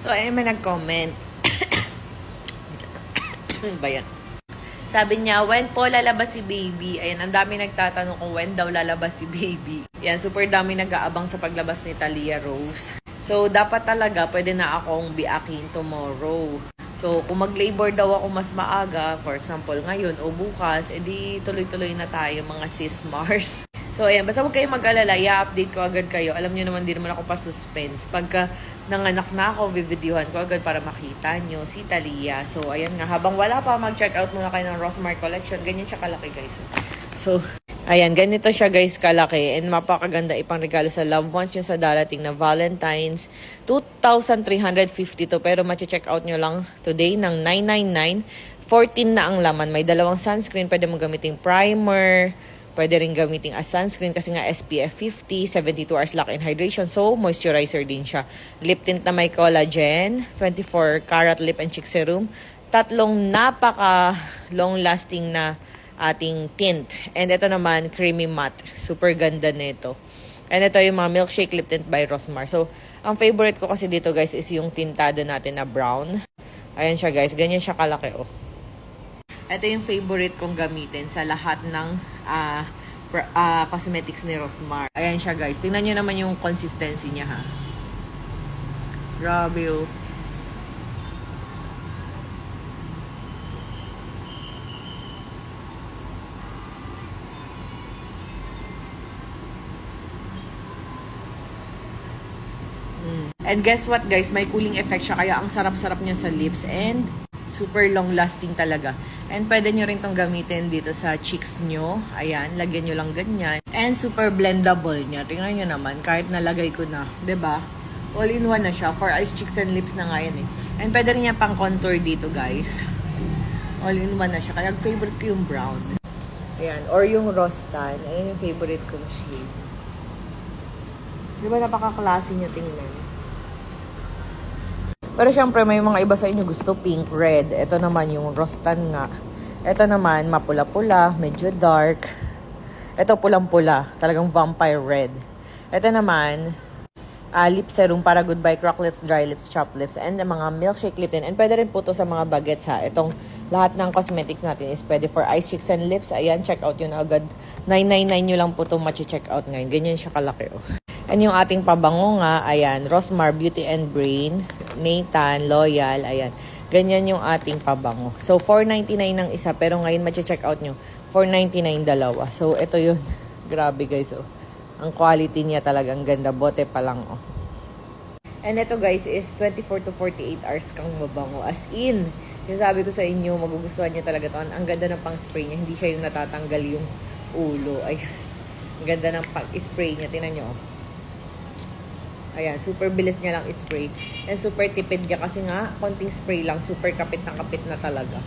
So, ayun may nag-comment. Ano ba yan? Sabi niya, when po lalabas si baby? Ayan, ang dami nagtatanong kung when daw lalabas si baby. Yan, super dami nag-aabang sa paglabas ni Talia Rose. So, dapat talaga, pwede na akong biakin tomorrow. So, kung mag-labor daw ako mas maaga, for example, ngayon o bukas, edi tuloy-tuloy na tayo mga sis Mars. So, ayan, basta huwag kayong mag-alala, i-update ko agad kayo. Alam niyo naman, di naman ako pa-suspense. Pagka nanganak na ako, vivideohan ko agad para makita nyo si Talia. So, ayan nga, habang wala pa, mag-check out muna kayo ng Rosmar Collection. Ganyan siya kalaki, guys. So, ayan, ganito siya, guys, kalaki. And mapakaganda ipang regalo sa loved ones nyo sa darating na Valentine's. 2,350 to, pero ma-check out nyo lang today ng 999. 14 na ang laman. May dalawang sunscreen. Pwede mo gamitin primer. Pwede rin gamitin as sunscreen kasi nga SPF 50, 72 hours lock-in hydration. So, moisturizer din siya. Lip tint na may collagen, 24 karat lip and cheek serum. Tatlong napaka long-lasting na ating tint. And ito naman, creamy matte. Super ganda nito. And ito yung mga milkshake lip tint by Rosmar. So, ang favorite ko kasi dito guys is yung tintado natin na brown. Ayan siya guys, ganyan siya kalaki oh. Ito yung favorite kong gamitin sa lahat ng pr- ah, cosmetics ni Rosmar. Ayan siya guys. Tingnan nyo naman yung consistency niya ha. Grabe oh. And guess what guys, may cooling effect siya kaya ang sarap-sarap niya sa lips and super long lasting talaga. And pwede nyo rin tong gamitin dito sa cheeks nyo. Ayan, lagyan nyo lang ganyan. And super blendable niya. Tingnan nyo naman, kahit nalagay ko na. ba? All in one na siya. For eyes, cheeks, and lips na nga yan eh. And pwede rin niya pang contour dito guys. All in one na siya. Kaya favorite ko yung brown. Ayan, or yung rose tan. Ayan yung favorite kong shade. Di ba napaka-classy niya tingnan? Pero syempre, may mga iba sa inyo gusto pink, red. Ito naman yung rostan nga. Ito naman, mapula-pula, medyo dark. Ito pulang-pula, talagang vampire red. Ito naman, ah, lip serum para goodbye crack lips, dry lips, chop lips, and the mga milkshake lip din. And pwede rin po to sa mga bagets ha. Itong lahat ng cosmetics natin is pwede for eyes, cheeks, and lips. Ayan, check out yun agad. 999 nyo lang po to check out ngayon. Ganyan siya kalaki oh. And yung ating pabango nga, ayan, Rosmar Beauty and Brain, Nathan, Loyal, ayan. Ganyan yung ating pabango. So, 4.99 ng isa, pero ngayon check out nyo, 4.99 dalawa. So, ito yun. Grabe guys, oh. Ang quality niya talagang ganda. Bote pa lang, oh. And ito guys is 24 to 48 hours kang mabango. As in, sabi ko sa inyo, magugustuhan niya talaga to. Ang ganda ng pang spray niya. Hindi siya yung natatanggal yung ulo. Ay, ang ganda ng pag-spray niya. Tingnan nyo, oh. Ayan, super bilis niya lang spray. And super tipid niya kasi nga, konting spray lang, super kapit na kapit na talaga.